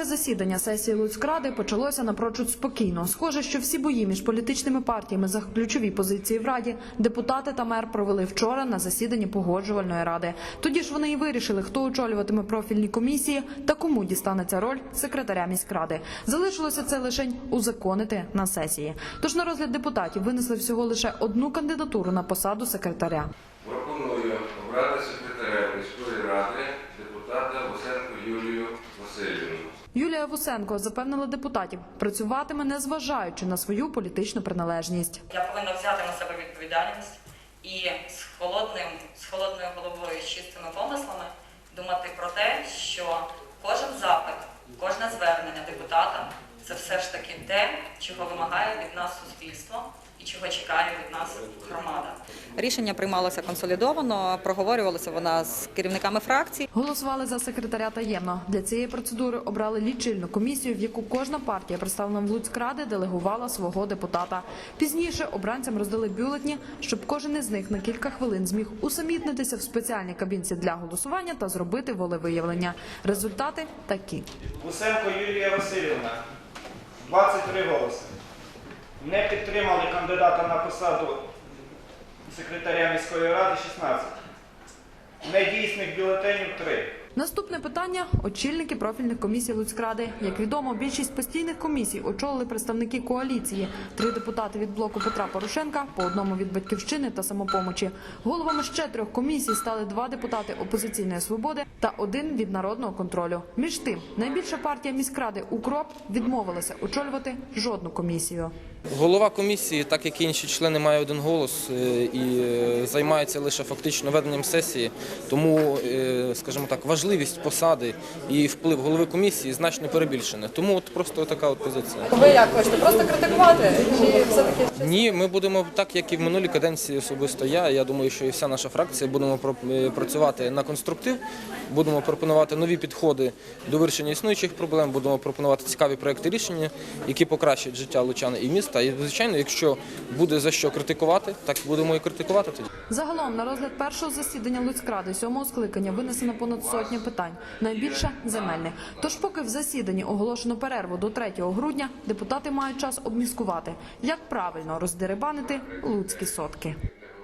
Друге засідання сесії Луцькради почалося напрочуд спокійно. Схоже, що всі бої між політичними партіями за ключові позиції в раді депутати та мер провели вчора на засіданні погоджувальної ради. Тоді ж вони і вирішили, хто очолюватиме профільні комісії та кому дістанеться роль секретаря міськради. Залишилося це лише узаконити на сесії. Тож на розгляд депутатів винесли всього лише одну кандидатуру на посаду секретаря. Пропоную обрати секретаря міської ради депутата Васенко Юлію Васильівну. Юлія Вусенко запевнила депутатів, працюватиме незважаючи на свою політичну приналежність. Я повинна взяти на себе відповідальність і з холодним, з холодною головою, з чистими помислами думати про те, що кожен запит, кожне звернення депутата це все чого вимагає від нас суспільство і чого чекає від нас громада. Рішення приймалося консолідовано, проговорювалося вона з керівниками фракцій. Голосували за секретаря таємно. Для цієї процедури обрали лічильну комісію, в яку кожна партія, представлена в Луцькради, делегувала свого депутата. Пізніше обранцям роздали бюлетні, щоб кожен із них на кілька хвилин зміг усамітнитися в спеціальній кабінці для голосування та зробити волевиявлення. Результати такі. Гусенко Юлія Васильівна 23 голоси. Не підтримали кандидата на посаду секретаря міської ради 16. Недійсних бюлетенів 3. Наступне питання очільники профільних комісій Луцькради. Як відомо, більшість постійних комісій очолили представники коаліції: три депутати від блоку Петра Порошенка, по одному від батьківщини та самопомочі. Головами ще трьох комісій стали два депутати опозиційної свободи та один від народного контролю. Між тим, найбільша партія міськради Укроп відмовилася очолювати жодну комісію. Голова комісії, так як і інші члени, має один голос е, і е, займається лише фактично веденням сесії. Тому, е, скажімо так, важливість посади і вплив голови комісії значно перебільшене. Тому от просто така от позиція. Ви як хочете? Просто критикувати? Чи все-таки Ні, ми будемо так, як і в минулій каденції особисто я. Я думаю, що і вся наша фракція будемо працювати на конструктив, будемо пропонувати нові підходи до вирішення існуючих проблем, будемо пропонувати цікаві проекти рішення, які покращать життя лучан і міста. І звичайно, якщо буде за що критикувати, так будемо і критикувати тоді. Загалом на розгляд першого засідання Луцькради сьомого скликання винесено понад сотню питань, найбільше земельне. Тож, поки в засіданні оголошено перерву до 3 грудня, депутати мають час обміскувати, як правильно роздерибанити луцькі сотки.